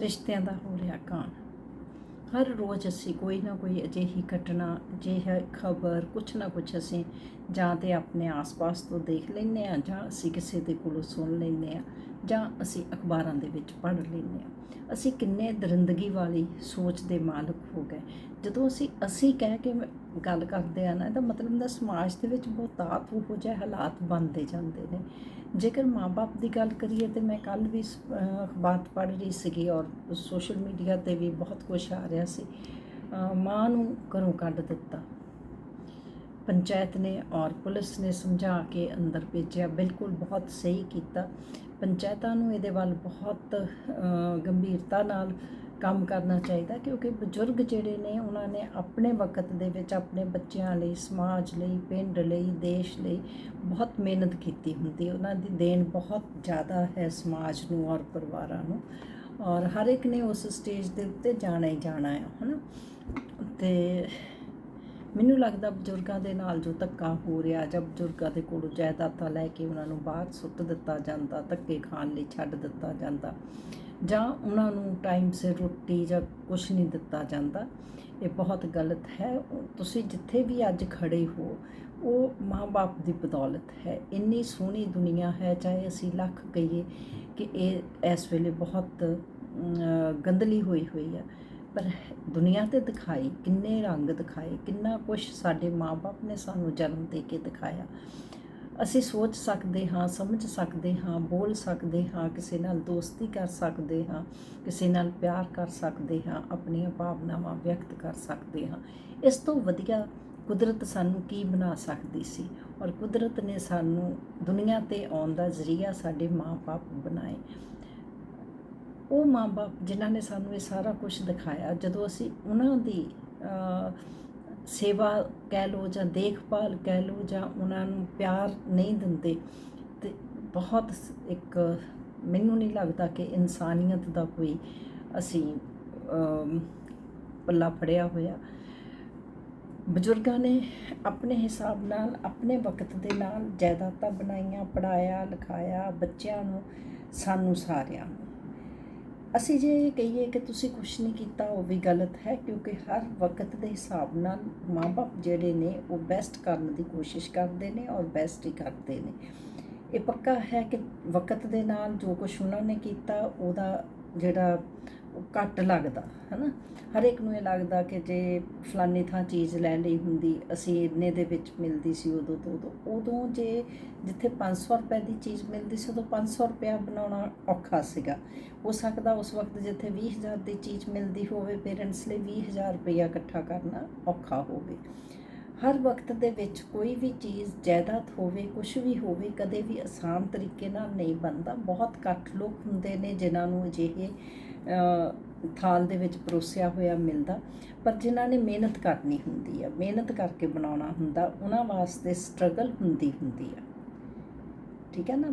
ਰਿਸ਼ਤਿਆਂ ਦਾ ਹੋ ਰਿਹਾ ਕਾਣ ਹਰ ਰੋਜ਼ ਅਸੀਂ ਕੋਈ ਨਾ ਕੋਈ ਅਜਿਹੀ ਘਟਨਾ, ਅਜਿਹਾ ਖਬਰ, ਕੁਛ ਨਾ ਕੁਛ ਅਸੀਂ ਜਾਂ ਤੇ ਆਪਣੇ ਆਸ-ਪਾਸ ਤੋਂ ਦੇਖ ਲੈਂਦੇ ਆ ਜਾਂ ਅਸੀਂ ਕਿਸੇ ਦੇ ਕੋਲੋਂ ਸੁਣ ਲੈਂਦੇ ਆ ਜਾਂ ਅਸੀਂ ਅਖਬਾਰਾਂ ਦੇ ਵਿੱਚ ਪੜ੍ਹ ਲੈਂਦੇ ਹਾਂ। ਅਸੀਂ ਕਿੰਨੇ ਦਰਿੰਦਗੀ ਵਾਲੀ ਸੋਚ ਦੇ ਮਾਲਕ ਹੋ ਗਏ। ਜਦੋਂ ਅਸੀਂ ਅਸੀਂ ਕਹਿ ਕੇ ਗੱਲ ਕਰਦੇ ਆ ਨਾ, ਇਹਦਾ ਮਤਲਬ ਹੁੰਦਾ ਸਮਾਜ ਦੇ ਵਿੱਚ ਬਹੁਤਾਤ ਹੋ ਜਾਏ ਹਾਲਾਤ ਬਣਦੇ ਜਾਂਦੇ ਨੇ। ਜੇਕਰ ਮਾਪੇ ਦੀ ਗੱਲ ਕਰੀਏ ਤੇ ਮੈਂ ਕੱਲ ਵੀ ਅਖਬਾਰ ਪੜ੍ਹ ਰਹੀ ਸੀਗੀ ਔਰ ਸੋਸ਼ਲ ਮੀਡੀਆ ਤੇ ਵੀ ਬਹੁਤ ਕੁਝ ਆ ਰਿਹਾ ਸੀ। ਮਾਂ ਨੂੰ ਘਰੋਂ ਕੱਢ ਦਿੱਤਾ। ਪੰਚਾਇਤ ਨੇ ਔਰ ਪੁਲਿਸ ਨੇ ਸਮਝਾ ਕੇ ਅੰਦਰ ਭੇਜਿਆ। ਬਿਲਕੁਲ ਬਹੁਤ ਸਹੀ ਕੀਤਾ। ਪੰਚਾਇਤਾਂ ਨੂੰ ਇਹਦੇ ਵੱਲ ਬਹੁਤ ਗੰਭੀਰਤਾ ਨਾਲ ਕੰਮ ਕਰਨਾ ਚਾਹੀਦਾ ਕਿਉਂਕਿ ਬਜ਼ੁਰਗ ਜਿਹੜੇ ਨੇ, ਉਹਨਾਂ ਨੇ ਆਪਣੇ ਵਕਤ ਦੇ ਵਿੱਚ ਆਪਣੇ ਬੱਚਿਆਂ ਲਈ, ਸਮਾਜ ਲਈ, ਪਿੰਡ ਲਈ, ਦੇਸ਼ ਲਈ ਬਹੁਤ ਮਿਹਨਤ ਕੀਤੀ ਹੁੰਦੀ ਉਹਨਾਂ ਦੀ ਦੇਣ ਬਹੁਤ ਜ਼ਿਆਦਾ ਹੈ ਸਮਾਜ ਨੂੰ ਔਰ ਪਰਿਵਾਰਾਂ ਨੂੰ। ਔਰ ਹਰ ਇੱਕ ਨੇ ਉਸ ਸਟੇਜ ਦੇ ਉੱਤੇ ਜਾਣਾ ਹੀ ਜਾਣਾ ਹੈ, ਹਨਾ? ਤੇ ਮੈਨੂੰ ਲੱਗਦਾ ਬਜ਼ੁਰਗਾਂ ਦੇ ਨਾਲ ਜੋ ਧੱਕਾ ਹੋ ਰਿਹਾ ਜਾਂ ਬਜ਼ੁਰਗਾਂ ਦੇ ਕੋਲੋਂ ਜਾਇਦਾਦਾਂ ਲੈ ਕੇ ਉਹਨਾਂ ਨੂੰ ਬਾਹਰ ਸੁੱਟ ਦਿੱਤਾ ਜਾਂਦਾ ਧੱਕੇ ਖਾਣ ਲਈ ਛੱਡ ਦਿੱਤਾ ਜਾਂਦਾ ਜਾਂ ਉਹਨਾਂ ਨੂੰ ਟਾਈਮ ਸਿਰ ਰੋਟੀ ਜਾਂ ਕੁਝ ਨਹੀਂ ਦਿੱਤਾ ਜਾਂਦਾ ਇਹ ਬਹੁਤ ਗਲਤ ਹੈ। ਤੁਸੀਂ ਜਿੱਥੇ ਵੀ ਅੱਜ ਖੜੇ ਹੋ ਉਹ ਮਾਂ-ਬਾਪ ਦੀ ਬਦੌਲਤ ਹੈ। ਇੰਨੀ ਸੋਹਣੀ ਦੁਨੀਆ ਹੈ ਚਾਹੇ ਅਸੀਂ ਲੱਖ ਕਹੀਏ ਕਿ ਇਹ ਇਸ ਵੇਲੇ ਬਹੁਤ ਅਮ, ਗੰਦਲੀ ਹੋਈ ਹੋਈ ਹੈ ਪਰ ਦੁਨੀਆ ਤੇ ਦਿਖਾਈ, ਕਿੰਨੇ ਰੰਗ ਦਿਖਾਏ, ਕਿੰਨਾ ਕੁਝ ਸਾਡੇ ਮਾਪੇ ਨੇ ਸਾਨੂੰ ਜਨਮ ਦੇ ਕੇ ਦਿਖਾਇਆ। ਅਸੀਂ ਸੋਚ ਸਕਦੇ ਹਾਂ, ਸਮਝ ਸਕਦੇ ਹਾਂ, ਬੋਲ ਸਕਦੇ ਹਾਂ, ਕਿਸੇ ਨਾਲ ਦੋਸਤੀ ਕਰ ਸਕਦੇ ਹਾਂ, ਕਿਸੇ ਨਾਲ ਪਿਆਰ ਕਰ ਸਕਦੇ ਹਾਂ, ਆਪਣੀਆਂ ਭਾਵਨਾਵਾਂ ਵਿਅਕਤ ਕਰ ਸਕਦੇ ਹਾਂ। ਇਸ ਤੋਂ ਵਧੀਆ ਕੁਦਰਤ ਸਾਨੂੰ ਕੀ ਬਣਾ ਸਕਦੀ ਸੀ? ਔਰ ਕੁਦਰਤ ਨੇ ਸਾਨੂੰ ਦੁਨੀਆ ਤੇ ਆਉਣ ਦਾ ਜ਼ਰੀਆ ਸਾਡੇ ਮਾਪੇ ਬਣਾਏ। ਉਹ ਮਾਂ ਬਾਪ ਜਿਨ੍ਹਾਂ ਨੇ ਸਾਨੂੰ ਇਹ ਸਾਰਾ ਕੁਝ ਦਿਖਾਇਆ, ਜਦੋਂ ਅਸੀਂ ਉਹਨਾਂ ਦੀ ਸੇਵਾ ਕਹਿ ਲੋ ਜਾਂ ਦੇਖਭਾਲ ਕਹਿ ਲੋ ਜਾਂ ਉਹਨਾਂ ਨੂੰ ਪਿਆਰ ਨਹੀਂ ਦਿੰਦੇ, ਤੇ ਬਹੁਤ ਇੱਕ ਮੈਨੂੰ ਨਹੀਂ ਲੱਗਦਾ ਕਿ ਇਨਸਾਨੀਅਤ ਦਾ ਕੋਈ ਅਸੀਂ ਪੱਲਾ ਫੜਿਆ ਹੋਇਆ। ਬਜ਼ੁਰਗਾਂ ਨੇ ਆਪਣੇ ਹਿਸਾਬ ਨਾਲ, ਆਪਣੇ ਵਕਤ ਦੇ ਨਾਲ ਜਾਇਦਾਦਾਂ ਬਣਾਈਆਂ ਪੜਾਇਆ ਲਿਖਾਇਆ, ਬੱਚਿਆਂ ਨੂੰ ਸਾਨੂੰ ਸਾਰਿਆਂ ਨੂੰ। ਅਸੀਂ ਜੇ ਕਹੀਏ ਕਿ ਤੁਸੀਂ ਕੁਝ ਨਹੀਂ ਕੀਤਾ, ਉਹ ਵੀ ਗਲਤ ਹੈ, ਕਿਉਂਕਿ ਹਰ ਵਕਤ ਦੇ ਹਿਸਾਬ ਨਾਲ ਮਾਪੇ ਜਿਹੜੇ ਨੇ, ਉਹ ਬੈਸਟ ਕਰਨ ਦੀ ਕੋਸ਼ਿਸ਼ ਕਰਦੇ ਨੇ ਔਰ ਬੈਸਟ ਹੀ ਕਰਦੇ ਨੇ। ਇਹ ਪੱਕਾ ਹੈ ਕਿ ਵਕਤ ਦੇ ਨਾਲ ਜੋ ਕੁਝ ਉਹਨਾਂ ਨੇ ਕੀਤਾ, ਉਹਦਾ ਜਿਹੜਾ ਘੱਟ ਲੱਗਦਾ, ਹਨਾ? ਹਰ ਇੱਕ ਨੂੰ ਇਹ ਲੱਗਦਾ ਕਿ ਜੇ ਫਲਾਨੀ ਥਾਂ ਚੀਜ਼ ਲੈ ਲਈ ਹੁੰਦੀ, ਅਸੀਂ ਇੰਨੇ ਦੇ ਵਿੱਚ ਮਿਲਦੀ ਸੀ ਉਦੋਂ ਤੋਂ ਉਦੋਂ। ਉਦੋਂ ਜੇ ਜਿੱਥੇ 500 ਰੁਪਏ ਦੀ ਚੀਜ਼ ਮਿਲਦੀ ਸੀ, ਉਦੋਂ 500 ਰੁਪਇਆ ਬਣਾਉਣਾ ਔਖਾ ਸੀਗਾ। ਹੋ ਸਕਦਾ ਉਸ ਵਕਤ ਜਿੱਥੇ 20000 ਦੀ ਚੀਜ਼ ਮਿਲਦੀ ਹੋਵੇ, ਪੇਰੈਂਟਸ ਲਈ 20000 ਰੁਪਇਆ ਇਕੱਠਾ ਕਰਨਾ ਔਖਾ ਹੋਵੇ। ਹਰ ਵਕਤ ਦੇ ਵਿੱਚ ਕੋਈ ਵੀ ਚੀਜ਼, ਜਾਇਦਾਦ ਹੋਵੇ ਕੁਝ ਵੀ ਹੋਵੇ, ਕਦੇ ਵੀ ਆਸਾਨ ਤਰੀਕੇ ਨਾਲ ਨਹੀਂ ਬਣਦਾ। ਬਹੁਤ ਘੱਟ ਲੋਕ ਹੁੰਦੇ ਨੇ ਜਿਨ੍ਹਾਂ ਨੂੰ ਅਜਿਹੇ ਥਾਲ ਦੇ ਵਿੱਚ ਪਰੋਸਿਆ ਹੋਇਆ ਮਿਲਦਾ, ਪਰ ਜਿਨ੍ਹਾਂ ਨੇ ਮਿਹਨਤ ਕਰਨੀ ਹੁੰਦੀ ਆ, ਮਿਹਨਤ ਕਰਕੇ ਬਣਾਉਣਾ ਹੁੰਦਾ, ਉਹਨਾਂ ਵਾਸਤੇ ਸਟਰਗਲ ਹੁੰਦੀ ਹੁੰਦੀ ਆ। ਠੀਕ ਹੈ ਨਾ?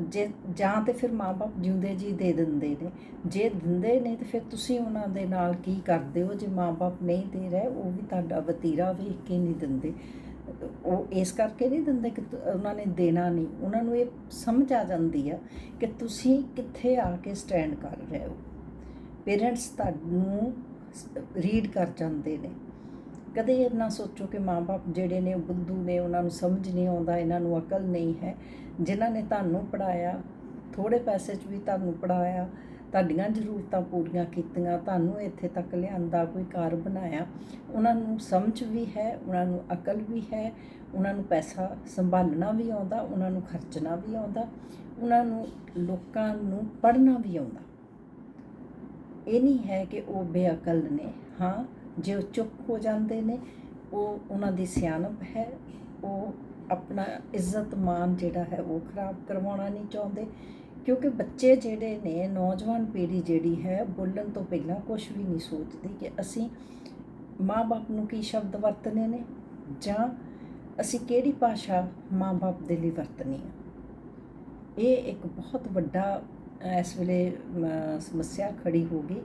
ਜੇ ਜਾਂ ਤੇ ਫਿਰ ਮਾਪੇ ਜਿਉਂਦੇ ਜੀ ਦੇ ਦਿੰਦੇ ਨੇ। ਜੇ ਦਿੰਦੇ ਨੇ ਤੇ ਫਿਰ ਤੁਸੀਂ ਉਹਨਾਂ ਦੇ ਨਾਲ ਕੀ ਕਰਦੇ ਹੋ? ਜੇ ਮਾਪੇ ਨਹੀਂ ਦੇ ਰਹੇ, ਉਹ ਵੀ ਤੁਹਾਡਾ ਵਤੀਰਾ ਵੇਖ ਕੇ ਨਹੀਂ ਦਿੰਦੇ। ਉਹ ਇਸ ਕਰਕੇ ਨਹੀਂ ਦਿੰਦੇ ਕਿ ਉਹਨਾਂ ਨੇ ਦੇਣਾ ਨਹੀਂ। ਉਹਨਾਂ ਨੂੰ ਇਹ ਸਮਝ ਆ ਜਾਂਦੀ ਆ ਕਿ ਤੁਸੀਂ ਕਿੱਥੇ ਆ ਕੇ ਸਟੈਂਡ ਕਰ ਰਹੇ ਹੋ। ਪੇਰੈਂਟਸ ਤੁਹਾਨੂੰ ਰੀਡ ਕਰ ਜਾਂਦੇ ਨੇ। ਕਦੇ ਇਹ ਨਾ ਸੋਚੋ ਕਿ ਮਾਪੇ ਜਿਹੜੇ ਨੇ ਬੁੱਧੂ ਨੇ, ਉਹਨਾਂ ਨੂੰ ਸਮਝ ਨਹੀਂ ਆਉਂਦਾ, ਇਹਨਾਂ ਨੂੰ ਅਕਲ ਨਹੀਂ ਹੈ। ਜਿਨ੍ਹਾਂ ਨੇ ਤੁਹਾਨੂੰ ਪੜਾਇਆ ਥੋੜੇ ਪੈਸੇ 'ਚ ਵੀ ਤੁਹਾਨੂੰ ਪੜਾਇਆ ਤੁਹਾਡੀਆਂ ਜ਼ਰੂਰਤਾਂ ਪੂਰੀਆਂ ਕੀਤੀਆਂ, ਤੁਹਾਨੂੰ ਇੱਥੇ ਤੱਕ ਲਿਆਂਦਾ ਕੋਈ ਘਰ ਬਣਾਇਆ, ਉਹਨਾਂ ਨੂੰ ਸਮਝ ਵੀ ਹੈ, ਉਹਨਾਂ ਨੂੰ ਅਕਲ ਵੀ ਹੈ, ਉਹਨਾਂ ਨੂੰ ਪੈਸਾ ਸੰਭਾਲਣਾ ਵੀ ਆਉਂਦਾ, ਉਹਨਾਂ ਨੂੰ ਖਰਚਣਾ ਵੀ ਆਉਂਦਾ, ਉਹਨਾਂ ਨੂੰ ਲੋਕਾਂ ਨੂੰ ਪੜ੍ਹਨਾ ਵੀ ਆਉਂਦਾ। ਇਹ ਨਹੀਂ ਹੈ ਕਿ ਉਹ ਬੇਅਕਲ ਨੇ। ਹਾਂ ਜੇ ਉਹ ਚੁੱਪ ਹੋ ਜਾਂਦੇ ਨੇ, ਉਹ ਉਹਨਾਂ ਦੀ ਸਿਆਣਪ ਹੈ, ਉਹ ਆਪਣਾ ਇੱਜ਼ਤ ਮਾਨ ਜਿਹੜਾ ਹੈ ਉਹ ਖਰਾਬ ਕਰਵਾਉਣਾ ਨਹੀਂ ਚਾਹੁੰਦੇ। ਕਿਉਂਕਿ ਬੱਚੇ ਜਿਹੜੇ ਨੇ, ਨੌਜਵਾਨ ਪੀੜ੍ਹੀ ਜਿਹੜੀ ਹੈ ਬੋਲਣ ਤੋਂ ਪਹਿਲਾਂ ਕੁਝ ਵੀ ਨਹੀਂ ਸੋਚਦੀ ਕਿ ਅਸੀਂ ਮਾਂ-ਬਾਪ ਨੂੰ ਕੀ ਸ਼ਬਦ ਵਰਤਨੇ ਨੇ ਜਾਂ ਅਸੀਂ ਕਿਹੜੀ ਭਾਸ਼ਾ ਮਾਂ-ਬਾਪ ਦੇ ਲਈ ਵਰਤਣੀ ਹੈ। ਇਹ ਇੱਕ ਬਹੁਤ ਵੱਡਾ, ਇਸ ਵੇਲੇ ਸਮੱਸਿਆ ਖੜੀ ਹੋ ਗਈ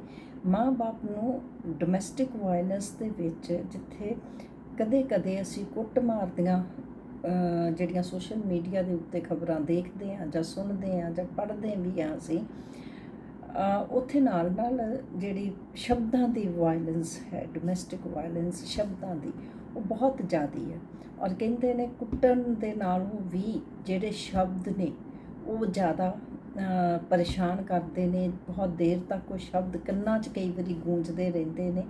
ਮਾਂ-ਬਾਪ ਨੂੰ ਡੋਮੈਸਟਿਕ ਵਾਇਲੈਂਸ ਦੇ ਵਿੱਚ ਜਿੱਥੇ ਕਦੇ-ਕਦੇ ਅਸੀਂ ਕੁੱਟ ਮਾਰਦੀਆਂ ਜਿਹੜੀਆਂ ਸੋਸ਼ਲ ਮੀਡੀਆ ਦੇ ਉੱਤੇ ਖਬਰਾਂ ਦੇਖਦੇ ਹਾਂ ਜਾਂ ਸੁਣਦੇ ਹਾਂ ਜਾਂ ਪੜ੍ਹਦੇ ਵੀ ਹਾਂ ਅਸੀਂ ਉੱਥੇ ਨਾਲ ਨਾਲ ਜਿਹੜੀ ਸ਼ਬਦਾਂ ਦੀ ਵਾਇਲੈਂਸ ਹੈ ਡੋਮੈਸਟਿਕ ਵਾਇਲੈਂਸ ਸ਼ਬਦਾਂ ਦੀ, ਉਹ ਬਹੁਤ ਜ਼ਿਆਦੀ ਹੈ। ਔਰ ਕਹਿੰਦੇ ਨੇ ਕੁੱਟਣ ਦੇ ਨਾਲੋਂ ਵੀ ਜਿਹੜੇ ਸ਼ਬਦ ਨੇ, ਉਹ ਜ਼ਿਆਦਾ ਪਰੇਸ਼ਾਨ ਕਰਦੇ ਨੇ, ਬਹੁਤ ਦੇਰ ਤੱਕ ਉਹ ਸ਼ਬਦ ਕੰਨਾਂ 'ਚ ਕਈ ਵਾਰੀ ਗੂੰਜਦੇ ਰਹਿੰਦੇ ਨੇ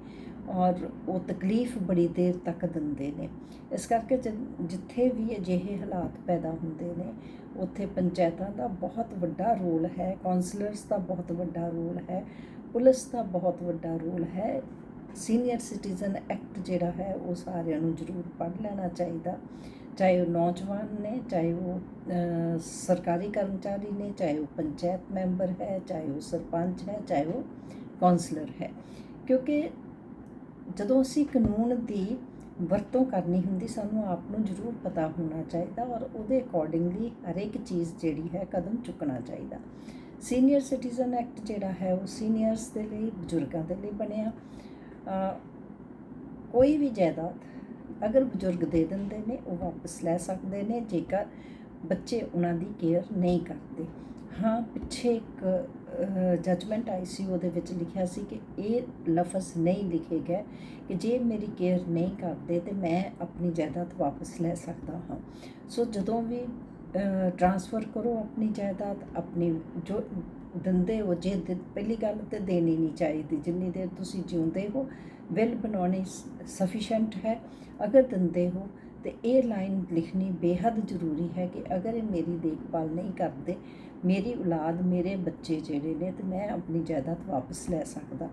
ਔਰ ਉਹ ਤਕਲੀਫ ਬੜੀ ਦੇਰ ਤੱਕ ਦਿੰਦੇ ਨੇ। ਇਸ ਕਰਕੇ ਜਿੱਥੇ ਵੀ ਅਜਿਹੇ ਹਾਲਾਤ ਪੈਦਾ ਹੁੰਦੇ ਨੇ, ਉੱਥੇ ਪੰਚਾਇਤਾਂ ਦਾ ਬਹੁਤ ਵੱਡਾ ਰੋਲ ਹੈ ਕਾਉਂਸਲਰਸ ਦਾ ਬਹੁਤ ਵੱਡਾ ਰੋਲ ਹੈ, ਪੁਲਿਸ ਦਾ ਬਹੁਤ ਵੱਡਾ ਰੋਲ ਹੈ, ਸੀਨੀਅਰ ਸਿਟੀਜ਼ਨ ਐਕਟ ਜਿਹੜਾ ਹੈ ਉਹ ਸਾਰਿਆਂ ਨੂੰ ਜ਼ਰੂਰ ਪੜ੍ਹ ਲੈਣਾ ਚਾਹੀਦਾ। ਚਾਹੇ ਉਹ ਨੌਜਵਾਨ ਨੇ ਚਾਹੇ ਉਹ ਅ, ਸਰਕਾਰੀ ਕਰਮਚਾਰੀ ਨੇ ਚਾਹੇ ਉਹ ਪੰਚਾਇਤ ਮੈਂਬਰ ਹੈ ਚਾਹੇ ਉਹ ਸਰਪੰਚ ਹੈ ਚਾਹੇ ਉਹ ਕਾਉਂਸਲਰ ਹੈ। ਕਿਉਂਕਿ ਜਦੋਂ ਅਸੀਂ ਕਾਨੂੰਨ ਦੀ ਵਰਤੋਂ ਕਰਨੀ ਹੁੰਦੀ ਸਾਨੂੰ ਆਪ ਨੂੰ ਜ਼ਰੂਰ ਪਤਾ ਹੋਣਾ ਚਾਹੀਦਾ ਔਰ ਉਹਦੇ ਅਕੋਰਡਿੰਗਲੀ ਹਰ ਇੱਕ ਚੀਜ਼ ਜਿਹੜੀ ਹੈ ਕਦਮ ਚੁੱਕਣਾ ਚਾਹੀਦਾ। ਸੀਨੀਅਰ ਸਿਟੀਜ਼ਨ ਐਕਟ ਜਿਹੜਾ ਹੈ ਉਹ ਸੀਨੀਅਰਸ ਦੇ ਲਈ ਬਜ਼ੁਰਗਾਂ ਦੇ ਲਈ ਬਣਿਆ। ਕੋਈ ਵੀ ਜਾਇਦਾਦ ਅਗਰ ਬਜ਼ੁਰਗ ਦੇ ਦਿੰਦੇ ਨੇ, ਉਹ ਵਾਪਸ ਲੈ ਸਕਦੇ ਨੇ, ਜੇਕਰ ਬੱਚੇ ਉਹਨਾਂ ਦੀ ਕੇਅਰ ਨਹੀਂ ਕਰਦੇ। ਹਾਂ, ਪਿੱਛੇ ਇੱਕ ਜਜਮੈਂਟ ਆਈ ਸੀ ਉਹਦੇ ਵਿੱਚ ਲਿਖਿਆ ਸੀ ਕਿ ਇਹ ਲਫ਼ਜ਼ ਨਹੀਂ ਲਿਖੇ ਗਏ ਕਿ ਜੇ ਮੇਰੀ ਕੇਅਰ ਨਹੀਂ ਕਰਦੇ, ਤੇ ਮੈਂ ਆਪਣੀ ਜਾਇਦਾਦ ਵਾਪਸ ਲੈ ਸਕਦਾ ਹਾਂ। ਸੋ ਜਦੋਂ ਵੀ ਟ੍ਰਾਂਸਫਰ ਕਰੋ ਆਪਣੀ ਜਾਇਦਾਦ, ਆਪਣੀ ਜੋ ਦਿੰਦੇ ਹੋ, ਜੇ ਪਹਿਲੀ ਗੱਲ ਤੇ ਦੇਣੀ ਨਹੀਂ ਚਾਹੀਦੀ। ਜਿੰਨੀ ਦੇਰ ਤੁਸੀਂ ਜਿਉਂਦੇ ਹੋ ਵਿਲ ਬਣਾਉਣੀ ਸਫੀਸ਼ੀਐਂਟ ਹੈ। ਅਗਰ ਦਿੰਦੇ ਹੋ, ਤੇ ਇਹ ਲਾਈਨ ਲਿਖਣੀ ਬੇहद ਜ਼ਰੂਰੀ ਹੈ ਕਿ ਅਗਰ ਇਹ ਮੇਰੀ ਦੇਖਭਾਲ ਨਹੀਂ ਕਰਦੇ, ਮੇਰੀ ਔਲਾਦ ਮੇਰੇ ਬੱਚੇ ਜਿਹੜੇ ਨੇ, ਤੇ ਮੈਂ ਆਪਣੀ ਜਾਇਦਾਦ ਵਾਪਸ ਲੈ ਸਕਦਾ।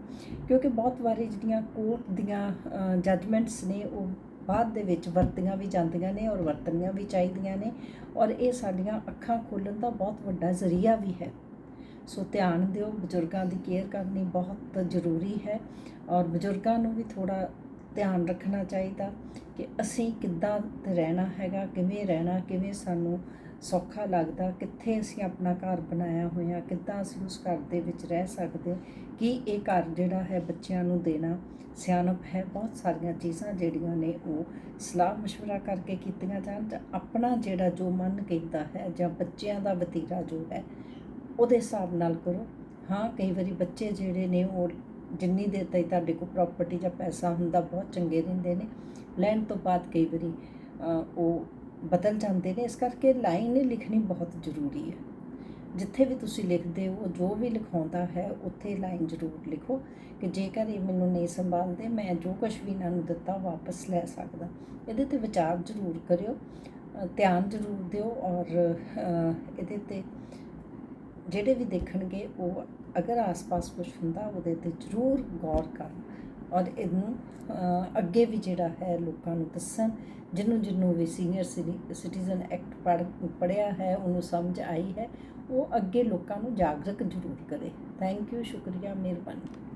ਕਿਉਂਕਿ ਬਹੁਤ ਵਾਰੀ ਜਿਹੜੀਆਂ ਕੋਰਟ ਦੀਆਂ ਜਜਮੈਂਟਸ ਨੇ, ਉਹ ਬਾਅਦ ਦੇ ਵਿੱਚ ਵਰਤੀਆਂ ਵੀ ਜਾਂਦੀਆਂ ਨੇ ਔਰ ਵਰਤਣੀਆਂ ਵੀ ਚਾਹੀਦੀਆਂ ਨੇ ਔਰ ਇਹ ਸਾਡੀਆਂ ਅੱਖਾਂ ਖੋਲ੍ਹਣ ਦਾ ਬਹੁਤ ਵੱਡਾ ਜ਼ਰੀਆ ਵੀ ਹੈ। ਸੋ ਧਿਆਨ ਦਿਓ, ਬਜ਼ੁਰਗਾਂ ਦੀ ਕੇਅਰ ਕਰਨੀ ਬਹੁਤ ਜ਼ਰੂਰੀ ਹੈ ਔਰ ਬਜ਼ੁਰਗਾਂ ਨੂੰ ਵੀ ਥੋੜਾ ਧਿਆਨ ਰੱਖਣਾ ਚਾਹੀਦਾ ਕਿ ਅਸੀਂ ਕਿੱਦਾਂ ਰਹਿਣਾ ਹੈਗਾ ਕਿਵੇਂ ਰਹਿਣਾ ਕਿਵੇਂ ਸਾਨੂੰ ਸੌਖਾ ਲੱਗਦਾ ਕਿੱਥੇ ਅਸੀਂ ਆਪਣਾ ਘਰ ਬਣਾਇਆ ਹੋਇਆ ਕਿੱਦਾਂ ਅਸੀਂ ਉਸ ਘਰ ਦੇ ਵਿੱਚ ਰਹਿ ਸਕਦੇ ਕੀ ਇਹ ਘਰ ਜਿਹੜਾ ਹੈ ਬੱਚਿਆਂ ਨੂੰ ਦੇਣਾ ਸਿਆਣਪ ਹੈ ਬਹੁਤ ਸਾਰੀਆਂ ਚੀਜ਼ਾਂ ਜਿਹੜੀਆਂ ਨੇ ਉਹ ਸਲਾਹ مشورہ ਕਰਕੇ ਕੀਤੀਆਂ ਜਾਣ ਜਾਂ ਆਪਣਾ ਜਿਹੜਾ ਜੋ ਮਨ ਕਹਿੰਦਾ ਹੈ ਜਾਂ ਬੱਚਿਆਂ ਦਾ ਵਤੀਰਾ ਜੋ ਹੈ ਉਹਦੇ ਹਿਸਾਬ ਨਾਲ ਕਰੋ ਹਾਂ ਕਈ ਵਾਰੀ ਬੱਚੇ ਜਿਹੜੇ ਨੇ ਉਹ ਜਿੰਨੀ ਦੇਰ ਤਾਈ ਤੁਹਾਡੇ ਕੋਲ ਪ੍ਰਾਪਰਟੀ ਜਾਂ ਪੈਸਾ ਹੁੰਦਾ, ਬਹੁਤ ਚੰਗੇ ਰਹਿੰਦੇ ਨੇ। ਲੈਣ ਤੋਂ ਬਾਅਦ ਕਈ ਵਾਰੀ ਉਹ ਬਦਲ ਜਾਂਦੇ ਨੇ। ਇਸ ਕਰਕੇ ਲਾਈਨ ਲਿਖਣੀ ਬਹੁਤ ਜ਼ਰੂਰੀ ਹੈ। ਜਿੱਥੇ ਵੀ ਤੁਸੀਂ ਲਿਖਦੇ ਹੋ, ਜੋ ਵੀ ਲਿਖਾਉਂਦਾ ਹੈ, ਉੱਥੇ ਲਾਈਨ ਜ਼ਰੂਰ ਲਿਖੋ ਕਿ ਜੇਕਰ ਇਹ ਮੈਨੂੰ ਨਹੀਂ ਸੰਭਾਲਦੇ, ਮੈਂ ਜੋ ਕੁਝ ਵੀ ਇਹਨਾਂ ਨੂੰ ਦਿੱਤਾ, ਵਾਪਸ ਲੈ ਸਕਦਾ। ਇਹਦੇ ਤੇ ਵਿਚਾਰ ਜ਼ਰੂਰ ਕਰਿਓ ਧਿਆਨ ਜ਼ਰੂਰ ਦਿਓ ਔਰ ਇਹਦੇ ਤੇ ਜਿਹੜੇ ਵੀ ਦੇਖਣਗੇ, ਉਹ ਅਗਰ ਆਸ-ਪਾਸ ਕੁਝ ਹੁੰਦਾ, ਉਹਦੇ ਤੇ ਜ਼ਰੂਰ ਗੌਰ ਕਰਨ ਔਰ ਇਹਨੂੰ ਅੱਗੇ ਵੀ ਜਿਹੜਾ ਹੈ ਲੋਕਾਂ ਨੂੰ ਦੱਸਣ, ਜਿਹਨੂੰ ਜਿਹਨੂੰ ਵੀ ਸੀਨੀਅਰ ਸਿਟੀਜ਼ਨ ਐਕਟ ਪੜ੍ਹ, ਪੜ੍ਹਿਆ ਹੈ, ਉਹਨੂੰ ਸਮਝ ਆਈ ਹੈ, ਉਹ ਅੱਗੇ ਲੋਕਾਂ ਨੂੰ ਜਾਗਰੂਕ ਜ਼ਰੂਰ ਕਰੇ। ਥੈਂਕ ਯੂ, ਸ਼ੁਕਰੀਆ, ਮਿਹਰਬਾਨੀ।